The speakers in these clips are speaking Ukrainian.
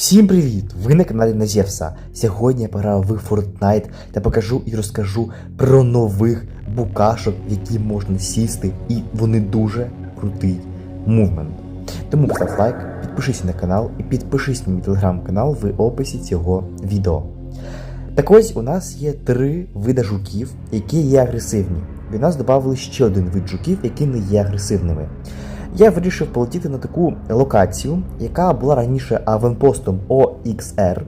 Всім привіт! Ви на каналі Назєвса. Сьогодні я пограв в Fortnite та покажу і розкажу про нових букашок, які можна сісти, і вони дуже крутий мувмент. Тому постав лайк, підпишись на канал і підпишись на мій телеграм-канал в описі цього відео. Так ось у нас є три види жуків, які є агресивні. Від нас додали ще один вид жуків, які не є агресивними. Я вирішив полетіти на таку локацію, яка була раніше аванпостом OXR,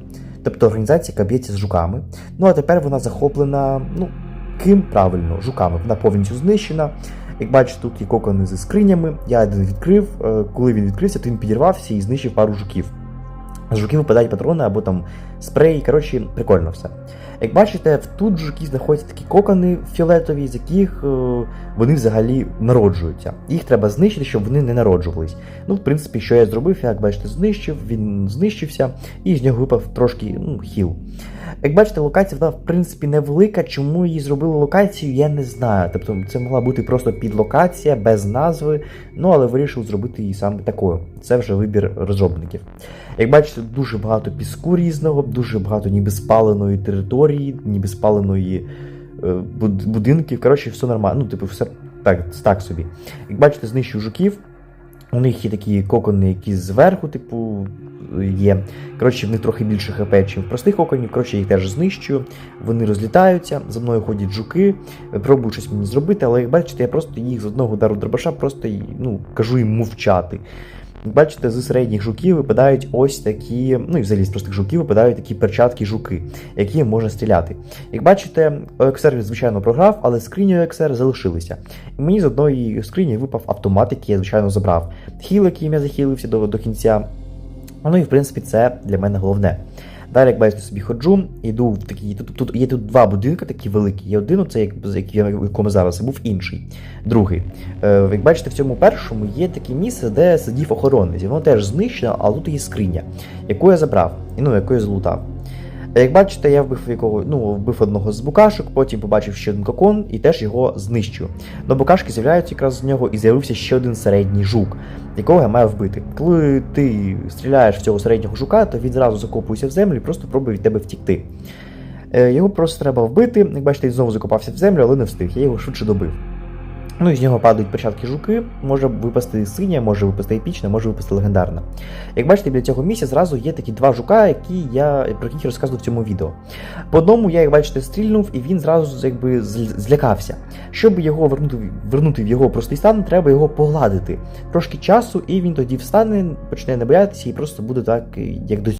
тобто організація, яка б'ється з жуками. Ну а тепер вона захоплена, ну, ким правильно, жуками. Вона повністю знищена. Як бачите, тут є кокони зі скринями. Я один відкрив. е, Коли він відкрився, то він підірвався і знищив пару жуків. З жуків випадають патрони або там спреї. Коротше, прикольно все. Як бачите, в тут жуки знаходяться такі кокони фіолетові, з яких е, вони взагалі народжуються. Їх треба знищити, щоб вони не народжувались. Ну, в принципі, що я зробив, як бачите, знищив, він знищився, і з нього випав трошки ну, хіл. Як бачите, локація вона, в принципі, невелика. Чому її зробили локацію, я не знаю. Тобто це могла бути просто підлокація без назви, ну але вирішив зробити її саме такою. Це вже вибір розробників. Як бачите, дуже багато піску різного, дуже багато ніби спаленої території, ніби спаленої е, будинків. Коротше, все нормально. Ну, типу, все так, так собі. Як бачите, знищив жуків. У них є такі кокони, які зверху, типу, є. Коротше, в них трохи більше хп, ніж в простих коконів. Коротше, їх теж знищую. Вони розлітаються, за мною ходять жуки, пробують щось мені зробити, але як бачите, я просто їх з одного удару дробаша просто ну, кажу їм мовчати. Як бачите, з середніх жуків випадають ось такі, ну і взагалі з простих жуків випадають такі перчатки жуки, які можна стріляти. Як бачите, OXR, звичайно, програв, але скрині OXR залишилися. І мені з одної скрині випав автомат, який я, звичайно, забрав. Хіл, яким я захилився до, до кінця. Ну і в принципі це для мене головне. Далі, як бачите, собі ходжу, йду в такі. Тут, тут є тут два будинки такі великі. Є один, я- в якому зараз, був інший. Другий. Е, як бачите, в цьому першому є таке місце, де сидів охоронець. Воно теж знищено, але тут є скриня, яку я забрав, ну, яку я злутав. Як бачите, я вбив якого, ну, вбив одного з букашок, потім побачив ще один кокон і теж його знищив. Но букашки з'являються якраз з нього і з'явився ще один середній жук, якого я маю вбити. Коли ти стріляєш в цього середнього жука, то він зразу закопується в землю і просто пробує від тебе втікти. Е, Його просто треба вбити. Як бачите, він знову закопався в землю, але не встиг. Я його швидше добив. Ну і з нього падають перчатки жуки, може випасти синя, може випасти епічна, може випасти легендарна. Як бачите, біля цього місця зразу є такі два жука, які я про яких розказував в цьому відео. По одному я, як бачите, стрільнув, і він зразу якби злякався. Щоб його вернути, вернути в його простий стан, треба його погладити. Трошки часу, і він тоді встане, почне не боятися і просто буде так, як до